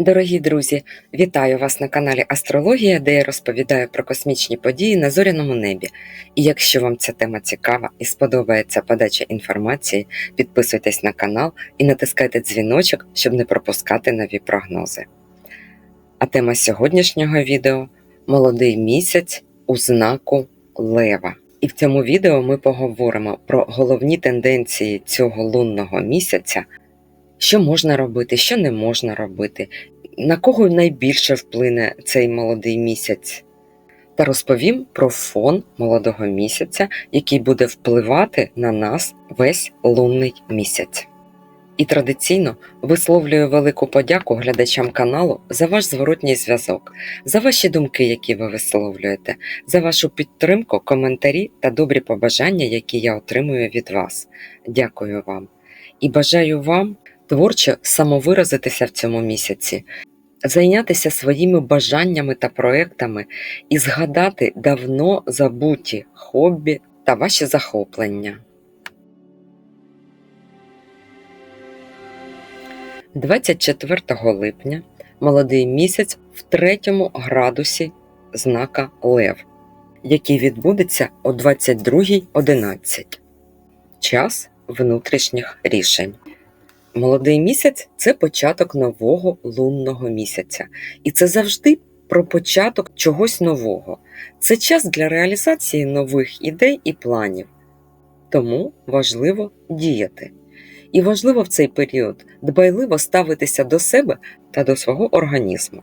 Дорогі друзі, вітаю вас на каналі Астрологія, де я розповідаю про космічні події на зоряному небі. І якщо вам ця тема цікава і сподобається подача інформації, підписуйтесь на канал і натискайте дзвіночок, щоб не пропускати нові прогнози. А тема сьогоднішнього відео молодий місяць у знаку Лева. І в цьому відео ми поговоримо про головні тенденції цього лунного місяця що можна робити, що не можна робити, на кого найбільше вплине цей молодий місяць. Та розповім про фон молодого місяця, який буде впливати на нас весь лунний місяць. І традиційно висловлюю велику подяку глядачам каналу за ваш зворотній зв'язок, за ваші думки, які ви висловлюєте, за вашу підтримку, коментарі та добрі побажання, які я отримую від вас. Дякую вам і бажаю вам творчо самовиразитися в цьому місяці, зайнятися своїми бажаннями та проектами і згадати давно забуті хобі та ваші захоплення. 24 липня молодий місяць в третьому градусі знака Лев, який відбудеться о 22.11. Час внутрішніх рішень. Молодий місяць це початок нового лунного місяця, і це завжди про початок чогось нового. Це час для реалізації нових ідей і планів. Тому важливо діяти. І важливо в цей період дбайливо ставитися до себе та до свого організму.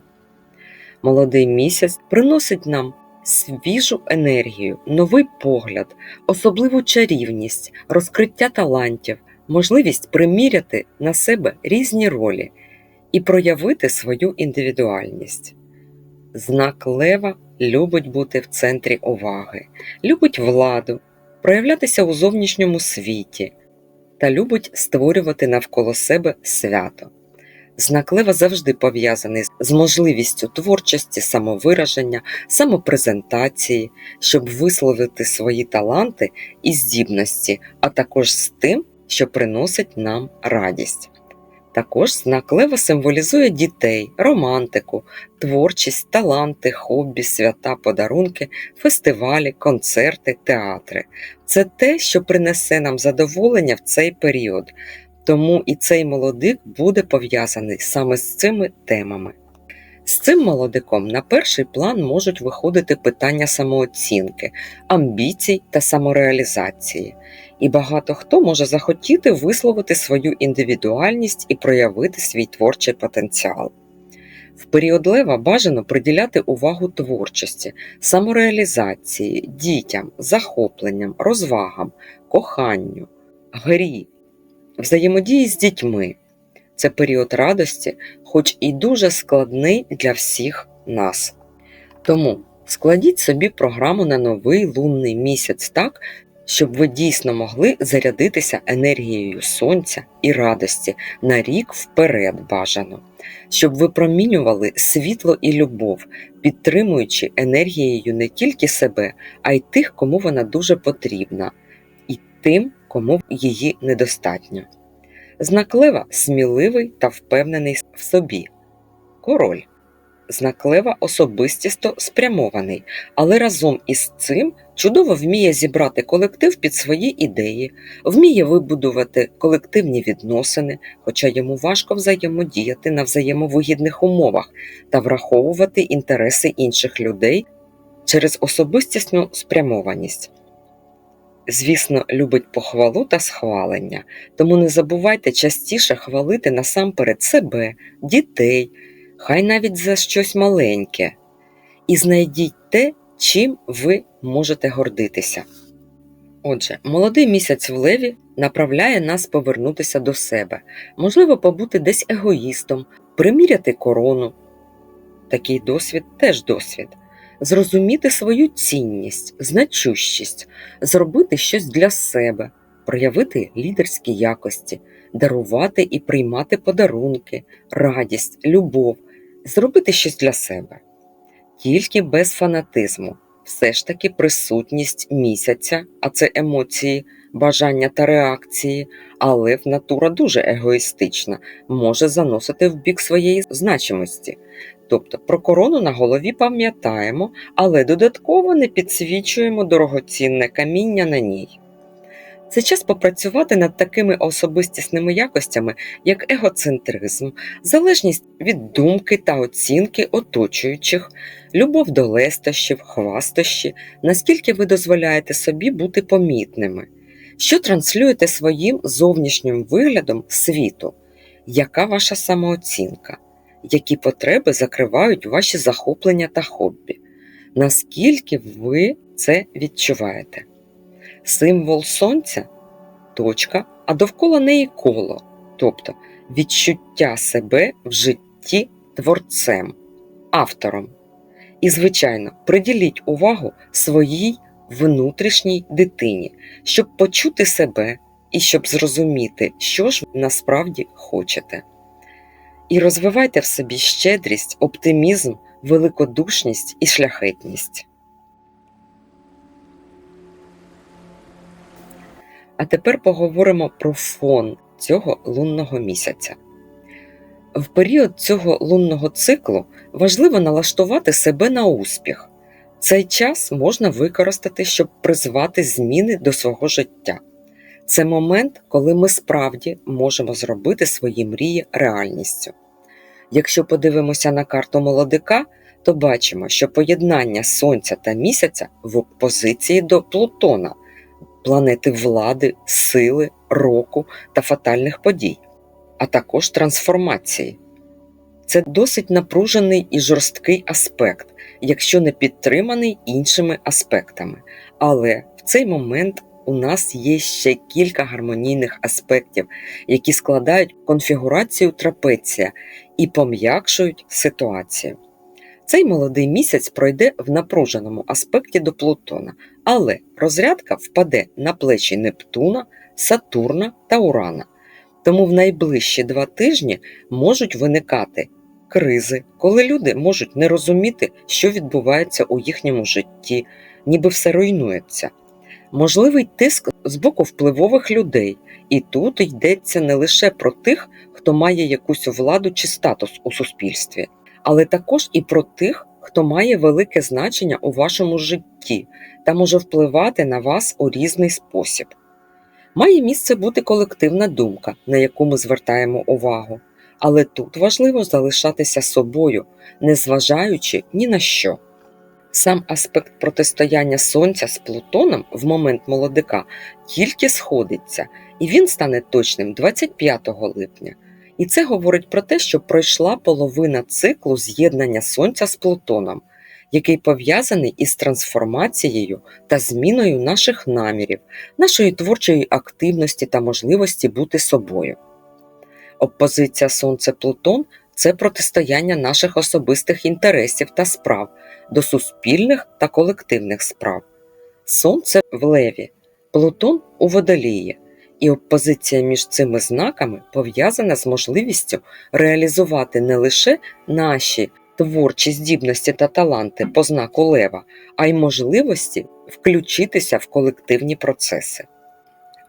Молодий місяць приносить нам свіжу енергію, новий погляд, особливу чарівність, розкриття талантів можливість приміряти на себе різні ролі і проявити свою індивідуальність. Знак Лева любить бути в центрі уваги, любить владу, проявлятися у зовнішньому світі та любить створювати навколо себе свято. Знак Лева завжди пов'язаний з можливістю творчості, самовираження, самопрезентації, щоб висловити свої таланти і здібності, а також з тим, що приносить нам радість. Також знак лева символізує дітей, романтику, творчість, таланти, хобі, свята, подарунки, фестивалі, концерти, театри. Це те, що принесе нам задоволення в цей період, тому і цей молодик буде пов'язаний саме з цими темами. З цим молодиком на перший план можуть виходити питання самооцінки, амбіцій та самореалізації, і багато хто може захотіти висловити свою індивідуальність і проявити свій творчий потенціал. В період лева бажано приділяти увагу творчості, самореалізації, дітям, захопленням, розвагам, коханню, грі, взаємодії з дітьми. Це період радості, хоч і дуже складний для всіх нас. Тому складіть собі програму на новий лунний місяць так, щоб ви дійсно могли зарядитися енергією сонця і радості на рік вперед бажано, щоб ви промінювали світло і любов, підтримуючи енергією не тільки себе, а й тих, кому вона дуже потрібна, і тим, кому її недостатньо. Знак лева сміливий та впевнений в собі. Король. Знак лева особистісто спрямований, але разом із цим чудово вміє зібрати колектив під свої ідеї, вміє вибудувати колективні відносини, хоча йому важко взаємодіяти на взаємовигідних умовах та враховувати інтереси інших людей через особистісну спрямованість звісно, любить похвалу та схвалення, тому не забувайте частіше хвалити насамперед себе, дітей, хай навіть за щось маленьке, і знайдіть те, чим ви можете гордитися. Отже, молодий місяць в леві направляє нас повернутися до себе, можливо, побути десь егоїстом, приміряти корону. Такий досвід теж досвід зрозуміти свою цінність, значущість, зробити щось для себе, проявити лідерські якості, дарувати і приймати подарунки, радість, любов, зробити щось для себе. Тільки без фанатизму, все ж таки присутність місяця, а це емоції, бажання та реакції, але в натура дуже егоїстична, може заносити в бік своєї значимості. Тобто про корону на голові пам'ятаємо, але додатково не підсвічуємо дорогоцінне каміння на ній. Це час попрацювати над такими особистісними якостями, як егоцентризм, залежність від думки та оцінки оточуючих, любов до лестощів, хвастощі, наскільки ви дозволяєте собі бути помітними, що транслюєте своїм зовнішнім виглядом світу, яка ваша самооцінка, які потреби закривають ваші захоплення та хобі, наскільки ви це відчуваєте. Символ сонця точка, а довкола неї коло, тобто відчуття себе в житті творцем, автором. І, звичайно, приділіть увагу своїй внутрішній дитині, щоб почути себе і щоб зрозуміти, що ж ви насправді хочете. І розвивайте в собі щедрість, оптимізм, великодушність і шляхетність. А тепер поговоримо про фон цього лунного місяця. В період цього лунного циклу важливо налаштувати себе на успіх. Цей час можна використати, щоб призвати зміни до свого життя. Це момент, коли ми справді можемо зробити свої мрії реальністю. Якщо подивимося на карту молодика, то бачимо, що поєднання Сонця та місяця в опозиції до Плутона планети влади, сили, року та фатальних подій, а також трансформації. Це досить напружений і жорсткий аспект, якщо не підтриманий іншими аспектами. Але в цей момент у нас є ще кілька гармонійних аспектів, які складають конфігурацію трапеція і пом'якшують ситуацію. Цей молодий місяць пройде в напруженому аспекті до Плутона, але розрядка впаде на плечі Нептуна, Сатурна та Урана. Тому в найближчі два тижні можуть виникати кризи, коли люди можуть не розуміти, що відбувається у їхньому житті, ніби все руйнується. Можливий тиск з боку впливових людей, і тут йдеться не лише про тих, хто має якусь владу чи статус у суспільстві, але також і про тих, хто має велике значення у вашому житті та може впливати на вас у різний спосіб. Має місце бути колективна думка, на яку ми звертаємо увагу, але тут важливо залишатися собою, незважаючи ні на що. Сам аспект протистояння Сонця з Плутоном в момент молодика тільки сходиться, і він стане точним 25 липня. І це говорить про те, що пройшла половина циклу з'єднання Сонця з Плутоном, який пов'язаний із трансформацією та зміною наших намірів, нашої творчої активності та можливості бути собою. Опозиція Сонце Плутон це протистояння наших особистих інтересів та справ до суспільних та колективних справ. Сонце в леві, Плутон у водолії і опозиція між цими знаками пов'язана з можливістю реалізувати не лише наші творчі здібності та таланти по знаку лева, а й можливості включитися в колективні процеси.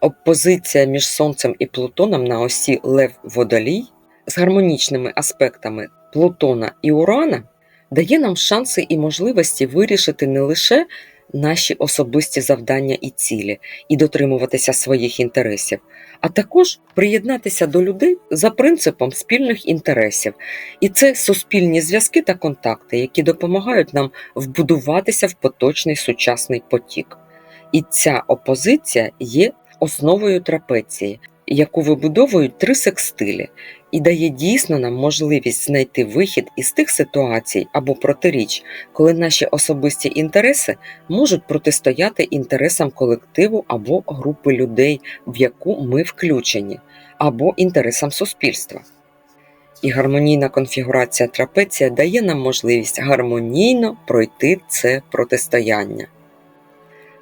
Опозиція між Сонцем і Плутоном на осі Лев Водолій з гармонічними аспектами Плутона і Урана дає нам шанси і можливості вирішити не лише наші особисті завдання і цілі, і дотримуватися своїх інтересів, а також приєднатися до людей за принципом спільних інтересів. І це суспільні зв'язки та контакти, які допомагають нам вбудуватися в поточний сучасний потік. І ця опозиція є основою трапеції, яку вибудовують три секстилі, і дає дійсно нам можливість знайти вихід із тих ситуацій або протиріч, коли наші особисті інтереси можуть протистояти інтересам колективу або групи людей, в яку ми включені, або інтересам суспільства. І гармонійна конфігурація трапеція дає нам можливість гармонійно пройти це протистояння.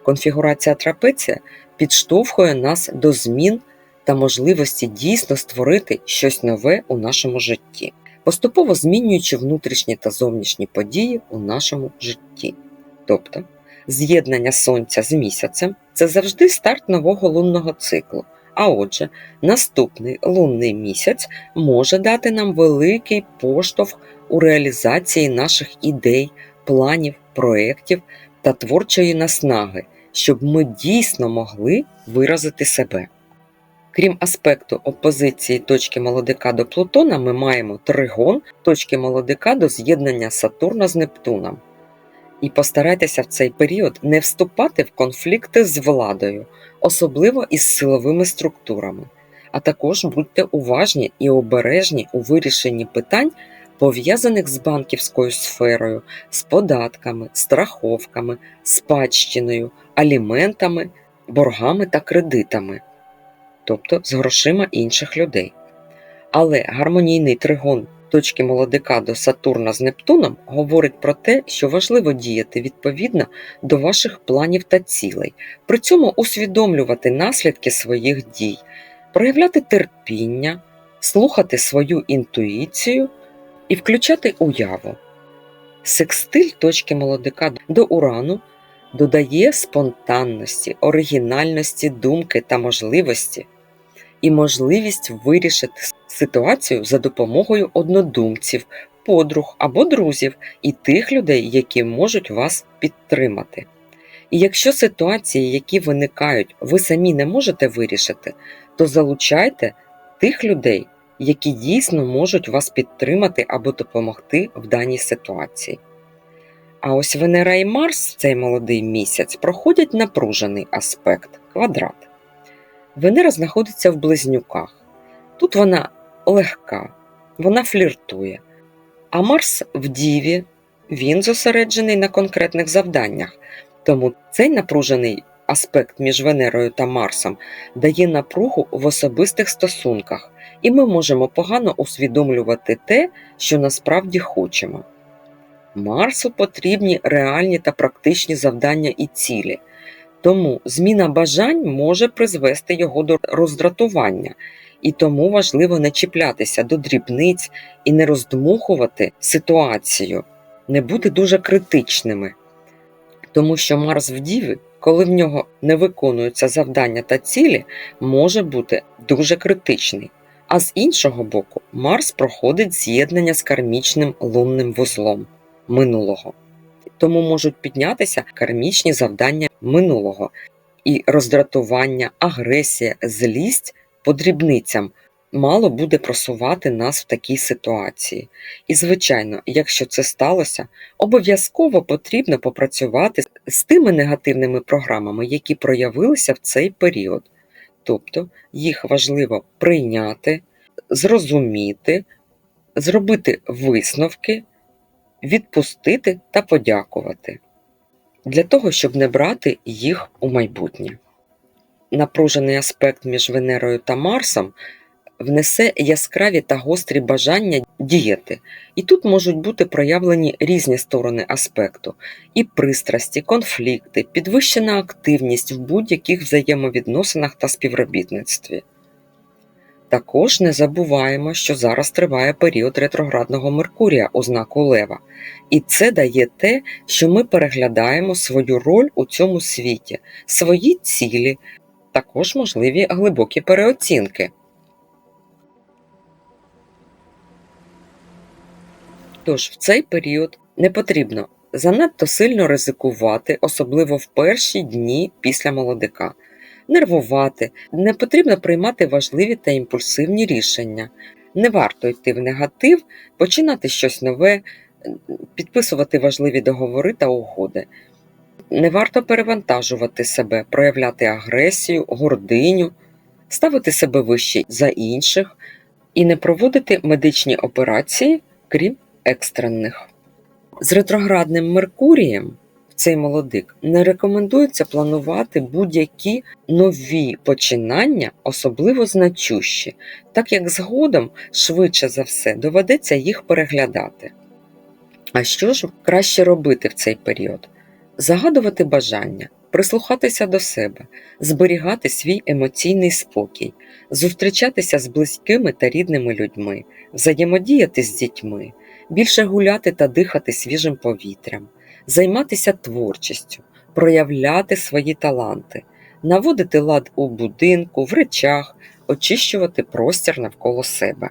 Конфігурація трапеція підштовхує нас до змін та можливості дійсно створити щось нове у нашому житті, поступово змінюючи внутрішні та зовнішні події у нашому житті. Тобто З'єднання сонця з місяцем це завжди старт нового лунного циклу. А отже, наступний лунний місяць може дати нам великий поштовх у реалізації наших ідей, планів, проєктів та творчої наснаги, щоб ми дійсно могли виразити себе. Крім аспекту опозиції точки молодика до Плутона, ми маємо тригон точки молодика до з'єднання Сатурна з Нептуном. І постарайтеся в цей період не вступати в конфлікти з владою, особливо із силовими структурами. А також будьте уважні і обережні у вирішенні питань, пов'язаних з банківською сферою, з податками, страховками, спадщиною, аліментами, боргами та кредитами, тобто з грошима інших людей. Але гармонійний тригон точки молодика до Сатурна з Нептуном говорить про те, що важливо діяти відповідно до ваших планів та цілей, при цьому усвідомлювати наслідки своїх дій, проявляти терпіння, слухати свою інтуїцію і включати уяву. Секстиль точки молодика до Урану додає спонтанності, оригінальності думки та можливості і можливість вирішити ситуацію за допомогою однодумців, подруг або друзів і тих людей, які можуть вас підтримати. І якщо ситуації, які виникають, ви самі не можете вирішити, то залучайте тих людей, які дійсно можуть вас підтримати або допомогти в даній ситуації. А ось Венера і Марс цей молодий місяць проходять напружений аспект квадрат. Венера знаходиться в близнюках. Тут вона легка, вона фліртує. А Марс в Діві, він зосереджений на конкретних завданнях. Тому цей напружений аспект між Венерою та Марсом дає напругу в особистих стосунках, і ми можемо погано усвідомлювати те, що насправді хочемо. Марсу потрібні реальні та практичні завдання і цілі. Тому зміна бажань може призвести його до роздратування, і тому важливо не чіплятися до дрібниць і не роздмухувати ситуацію, не бути дуже критичними. Тому що Марс в Діві, коли в нього не виконуються завдання та цілі, може бути дуже критичний. А з іншого боку, Марс проходить з'єднання з кармічним лунним вузлом минулого. Тому можуть піднятися кармічні завдання минулого і роздратування, агресія, злість по дрібницям мало буде просувати нас в такій ситуації. І, звичайно, якщо це сталося, обов'язково потрібно попрацювати з тими негативними програмами, які проявилися в цей період. Тобто їх важливо прийняти, зрозуміти, зробити висновки, відпустити та подякувати для того, щоб не брати їх у майбутнє. Напружений аспект між Венерою та Марсом внесе яскраві та гострі бажання діяти, і тут можуть бути проявлені різні сторони аспекту: і пристрасті, конфлікти, підвищена активність в будь-яких взаємовідносинах та співробітництві. Також не забуваємо, що зараз триває період ретроградного Меркурія у знаку Лева, і це дає те, що ми переглядаємо свою роль у цьому світі, свої цілі, також можливі глибокі переоцінки. Тож в цей період не потрібно занадто сильно ризикувати, особливо в перші дні після молодика, нервувати, не потрібно приймати важливі та імпульсивні рішення. Не варто йти в негатив, починати щось нове, підписувати важливі договори та угоди. Не варто перевантажувати себе, проявляти агресію, гординю, ставити себе вище за інших і не проводити медичні операції, крім екстрених. З ретроградним Меркурієм цей молодик не рекомендується планувати будь-які нові починання, особливо значущі, так як згодом, швидше за все, доведеться їх переглядати. А що ж краще робити в цей період? Загадувати бажання, прислухатися до себе, зберігати свій емоційний спокій, зустрічатися з близькими та рідними людьми, взаємодіяти з дітьми, більше гуляти та дихати свіжим повітрям, займатися творчістю, проявляти свої таланти, наводити лад у будинку, в речах, очищувати простір навколо себе,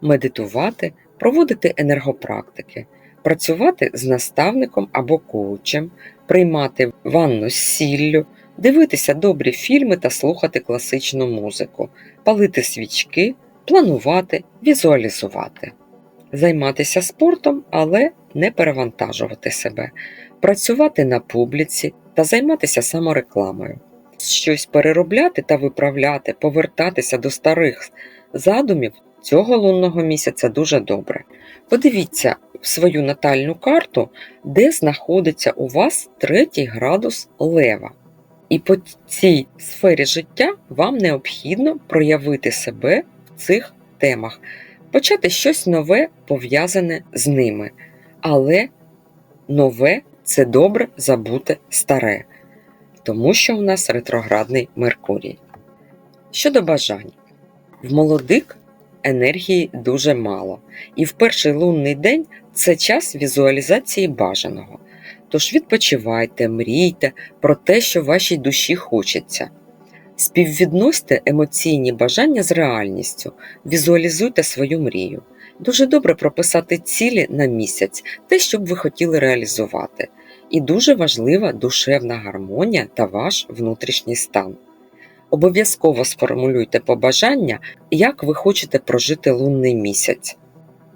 медитувати, проводити енергопрактики, працювати з наставником або коучем, приймати ванну з сіллю, дивитися добрі фільми та слухати класичну музику, палити свічки, планувати, візуалізувати, займатися спортом, але не перевантажувати себе, працювати на публіці та займатися саморекламою, щось переробляти та виправляти, повертатися до старих задумів цього лунного місяця дуже добре. Подивіться свою натальну карту, де знаходиться у вас третій градус лева. І по цій сфері життя вам необхідно проявити себе в цих темах, почати щось нове пов'язане з ними. Але нове це добре забути старе, тому що у нас ретроградний Меркурій. Щодо бажань, в молодик енергії дуже мало, і в перший лунний день це час візуалізації бажаного. Тож відпочивайте, мрійте про те, що вашій душі хочеться. Співвідносьте емоційні бажання з реальністю, візуалізуйте свою мрію. Дуже добре прописати цілі на місяць, те, що б ви хотіли реалізувати. І дуже важлива душевна гармонія та ваш внутрішній стан. Обов'язково сформулюйте побажання, як ви хочете прожити лунний місяць.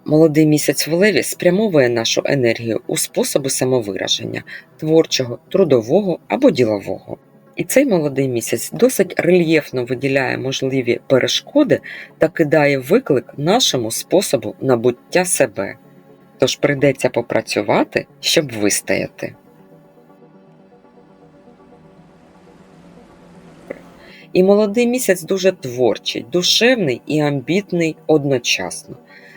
Молодий місяць в леві спрямовує нашу енергію у способи самовираження творчого, трудового або ділового. І цей молодий місяць досить рельєфно виділяє можливі перешкоди та кидає виклик нашому способу набуття себе. Тож прийдеться попрацювати, щоб вистояти. І молодий місяць дуже творчий, душевний і амбітний одночасно.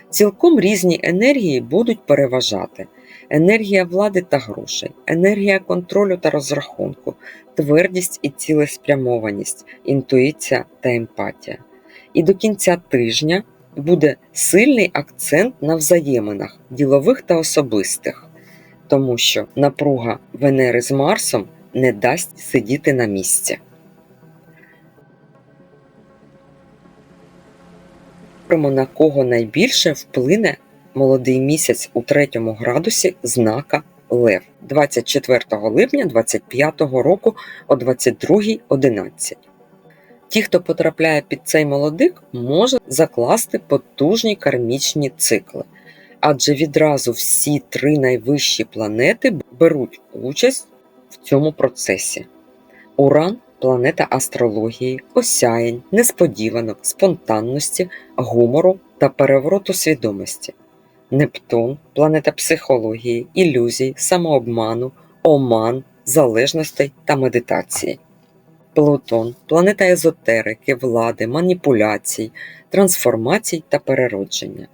Цілком різні енергії будуть переважати: енергія влади та грошей, енергія контролю та розрахунку, твердість і цілеспрямованість, інтуїція та емпатія. І до кінця тижня буде сильний акцент на взаєминах ділових та особистих, тому що напруга Венери з Марсом не дасть сидіти на місці. На кого найбільше вплине молодий місяць у третьому градусі знака Лев 24 липня 25 року о 22.11. Ті, хто потрапляє під цей молодик, може закласти потужні кармічні цикли, адже відразу всі три найвищі планети беруть участь в цьому процесі. Уран планета астрології, осяянь, несподіванок, спонтанності, гумору та перевороту свідомості. Нептун планета психології, ілюзій, самообману, оман, залежностей та медитації. Плутон планета езотерики, влади, маніпуляцій, трансформацій та переродження.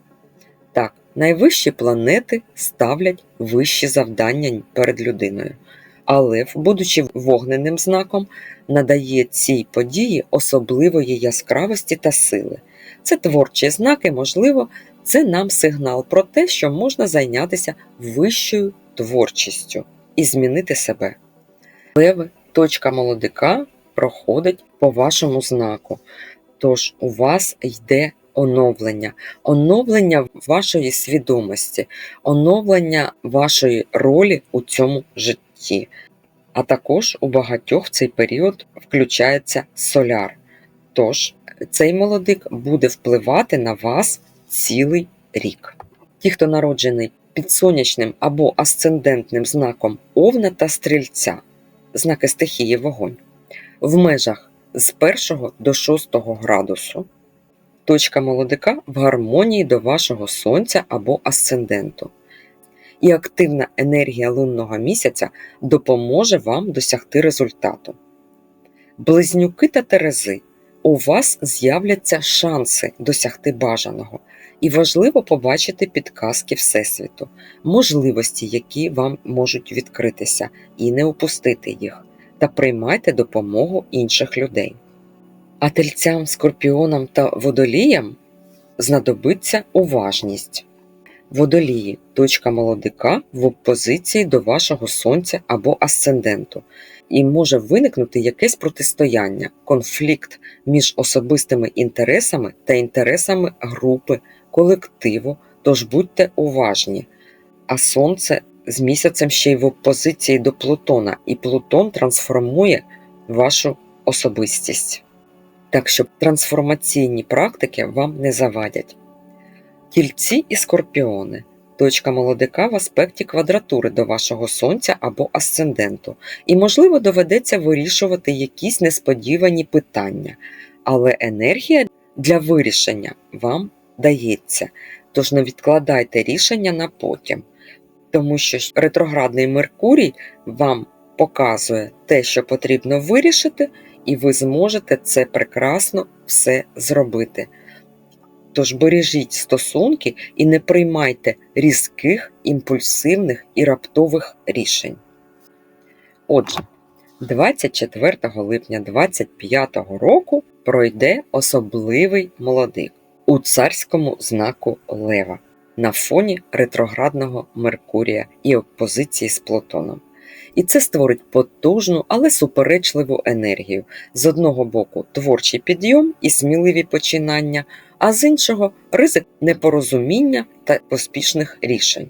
Так, найвищі планети ставлять вищі завдання перед людиною. Але, будучи вогненим знаком, надає цій події особливої яскравості та сили. Це творчі знаки, можливо, це нам сигнал про те, що можна зайнятися вищою творчістю і змінити себе. Леви, точка молодика проходить по вашому знаку. Тож у вас йде оновлення, оновлення вашої свідомості, оновлення вашої ролі у цьому житті. А також у багатьох цей період включається соляр. Тож цей молодик буде впливати на вас цілий рік. Ті, хто народжений під сонячним або асцендентним знаком овна та стрільця, знаки стихії вогонь, в межах з 1 до 6 градусу, точка молодика в гармонії до вашого сонця або асценденту. І активна енергія лунного місяця допоможе вам досягти результату. Близнюки та терези у вас з'являться шанси досягти бажаного, і важливо побачити підказки Всесвіту, можливості, які вам можуть відкритися, і не упустити їх, та приймайте допомогу інших людей. А тельцям, скорпіонам та водоліям знадобиться уважність. Водолії точка молодика в опозиції до вашого сонця або асценденту, і може виникнути якесь протистояння, конфлікт між особистими інтересами та інтересами групи, колективу, тож будьте уважні. А сонце з місяцем ще й в опозиції до Плутона, і Плутон трансформує вашу особистість. Так що трансформаційні практики вам не завадять. Тільці і скорпіони. Точка молодика в аспекті квадратури до вашого сонця або асценденту, і, можливо, доведеться вирішувати якісь несподівані питання, але енергія для вирішення вам дається, тож не відкладайте рішення на потім, тому що ретроградний Меркурій вам показує те, що потрібно вирішити, і ви зможете це прекрасно все зробити. Тож бережіть стосунки і не приймайте різких, імпульсивних і раптових рішень. Отже, 24 липня 2025 року пройде особливий молодик у царському знаку Лева на фоні ретроградного Меркурія і опозиції з Плутоном. І це створить потужну, але суперечливу енергію. З одного боку, творчий підйом і сміливі починання, а з іншого ризик непорозуміння та поспішних рішень.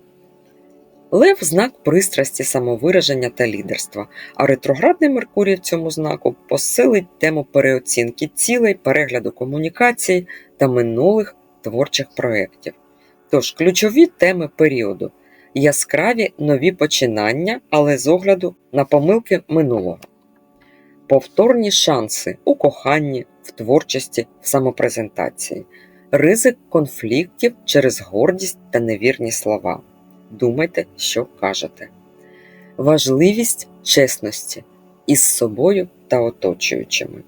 Лев знак пристрасті, самовираження та лідерства, а ретроградний Меркурій в цьому знаку посилить тему переоцінки цілей, перегляду комунікації та минулих творчих проєктів. Тож ключові теми періоду яскраві нові починання, але з огляду на помилки минулого, повторні шанси у коханні, в творчості, в самопрезентації, ризик конфліктів через гордість та невірні слова. Думайте, що кажете. Важливість чесності із собою та оточуючими.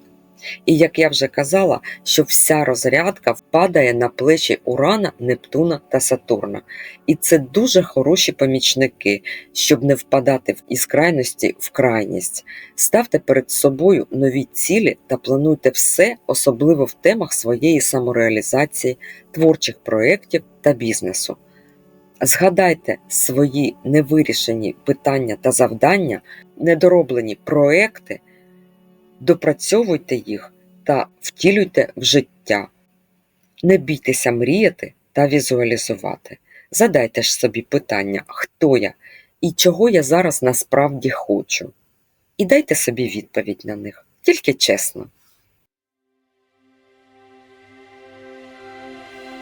І як я вже казала, що вся розрядка впадає на плечі Урана, Нептуна та Сатурна. І це дуже хороші помічники, щоб не впадати із крайності в крайність. Ставте перед собою нові цілі та плануйте все, особливо в темах своєї самореалізації, творчих проєктів та бізнесу. Згадайте свої невирішені питання та завдання, недороблені проекти, допрацьовуйте їх та втілюйте в життя. Не бійтеся мріяти та візуалізувати. Задайте ж собі питання, хто я і чого я зараз насправді хочу. І дайте собі відповідь на них, тільки чесно.